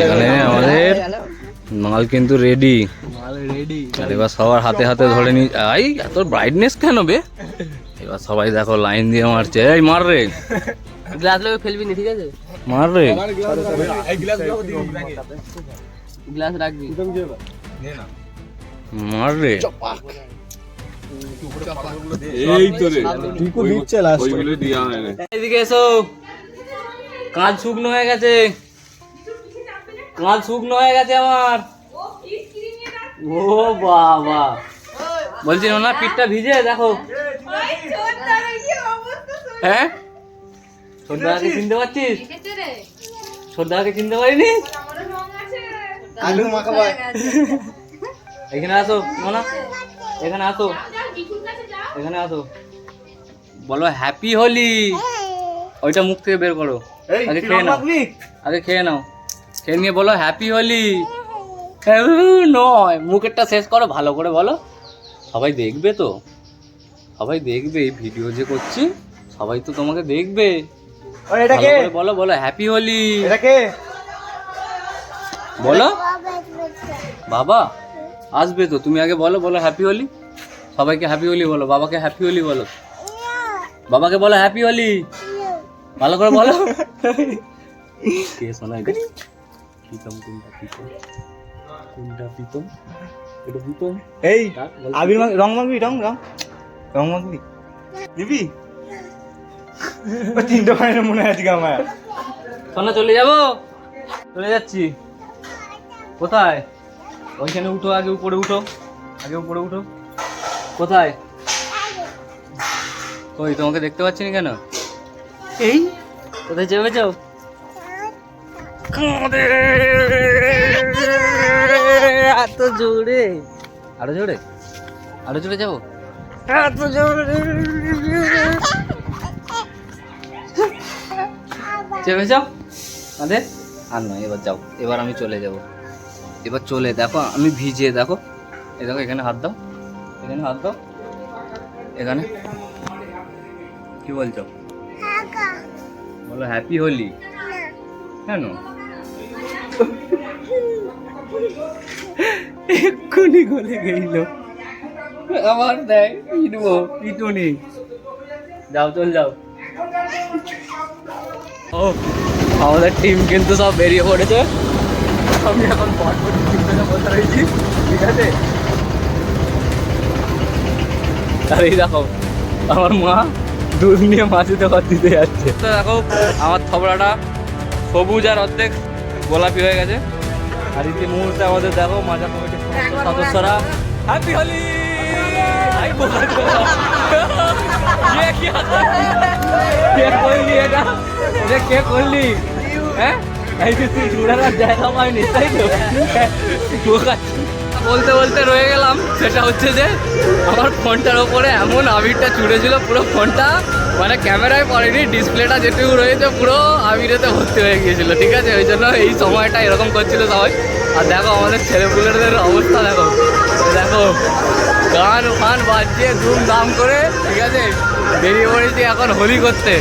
এখানে আমাদের মাল কিন্তু রেডি রেডি এবার সবার হাতে হাতে ধরে নি আই এত ব্রাইটনেস কেন বে? এবার সবাই দেখো লাইন দিয়ে মারছে। এই মার রে। গ্লাস লোকে ফেলবি না ঠিক আছে? মার রে। গ্লাস রাখবি। মার রে। এই তো রে। টিকু দিচ্ছে লাস্ট ওইগুলো দিয়া হয় না। এদিকে এসো। কাঁচ শুকনো হয়ে গেছে। কাঁচ শুকনো হয়ে গেছে আমার। ও বাবা। বলছি না পিঠটা ভিজে দেখো। হ্যাঁ? ছোটদাকে চিনতে পারছিস? ছোটদাকে চিনতে পারিনি? আলু মাখাবো এখানে আসো মোনা। এখানে আসো। এখানে আসো। বলো হ্যাপি হোলি। ওইটা মুখ থেকে বের করো। আগে খেয়ে নাও। আগে খেয়ে নাও। নিয়ে বলো হ্যাপি হোলি নয়। মুখেরটা শেষ করো ভালো করে বলো। সবাই দেখবে তো? সবাই দেখবে এই ভিডিও যে করছি? সবাই তো তোমাকে দেখবে। এটা কে? বলো বলো হ্যাপি হোলি এটা কে? বলো। বাবা আসবে তো। তুমি আগে বলো বলো হ্যাপি হোলি সবাইকে হ্যাপি হোলি বলো বাবাকে হ্যাপি হোলি বলো। বাবাকে বলো হ্যাপি হোলি ভালো করে বলো। কে শোনা এটা প্রীতম কোনটা প্রীতম? কোনটা প্রীতম? এটা প্রীতম? এই। আবির রং মাখবি রং রং। রং মাখবি। দিবি তিনটে পারে মনে হয় আজকে আমার সোনা চলে যাব? চলে যাচ্ছি। কোথায়? ওইখানে উঠো আগে উপরে উঠো। আগে উপরে উঠো। কোথায়? ওই তোমাকে দেখতে পাচ্ছি না কেন? এই? কোথায় চেপেছ এত জোরে। আরও জোরে? আরও জোরে যাব? এত জোরে। চেপে যাও আমাদের আর নয় এবার যাও। এবার আমি চলে যাব। এবার চলে দেখো আমি ভিজে দেখো। এই দেখো এখানে হাত দাও। এখানে হাত দাও। এখানে। কি বলছো? বলো হ্যাপি হোলি। কেন? এক্ষুনি গলে গেল আবার দেয় পিটবো পিটুনি। যাও, চল যাও। ও, আমাদের টিম কিন্তু সব বেরিয়ে পড়েছে। আমি এখন পরপর টিমটা বসে রয়েছি, ঠিক আছে? আর এই দেখো, আমার মা দুধ নিয়ে মাছিতে ঘর দিতে যাচ্ছে। তো দেখো, আমার থবড়াটা সবুজ আর অর্ধেক গোলাপি হয়ে গেছে। আর ইতি মুহূর্তে আমাদের দেখো মাজা কমিটির সদস্যরা। হ্যাপি হোলি কি করলি হ্যাঁ? এই তুই ঘুরানোর জায়গা পাইনি তাই তো? বলতে বলতে রয়ে গেলাম। সেটা হচ্ছে যে আমার ফোনটার ওপরে এমন আবিরটা চুড়েছিল পুরো ফোনটা মানে ক্যামেরায় পড়েনি, ডিসপ্লেটা যেটুকু রয়েছে পুরো আমিরেতে ভর্তি হয়ে গিয়েছিল, ঠিক আছে? ওই জন্য এই সময়টা এরকম করছিল সবাই। আর দেখো আমাদের ছেলেপুলেদের অবস্থা দেখো। দেখো, গান ফান বাজিয়ে ধুমধাম করে, ঠিক আছে? বেরিয়ে পড়েছি এখন হোলি করতে।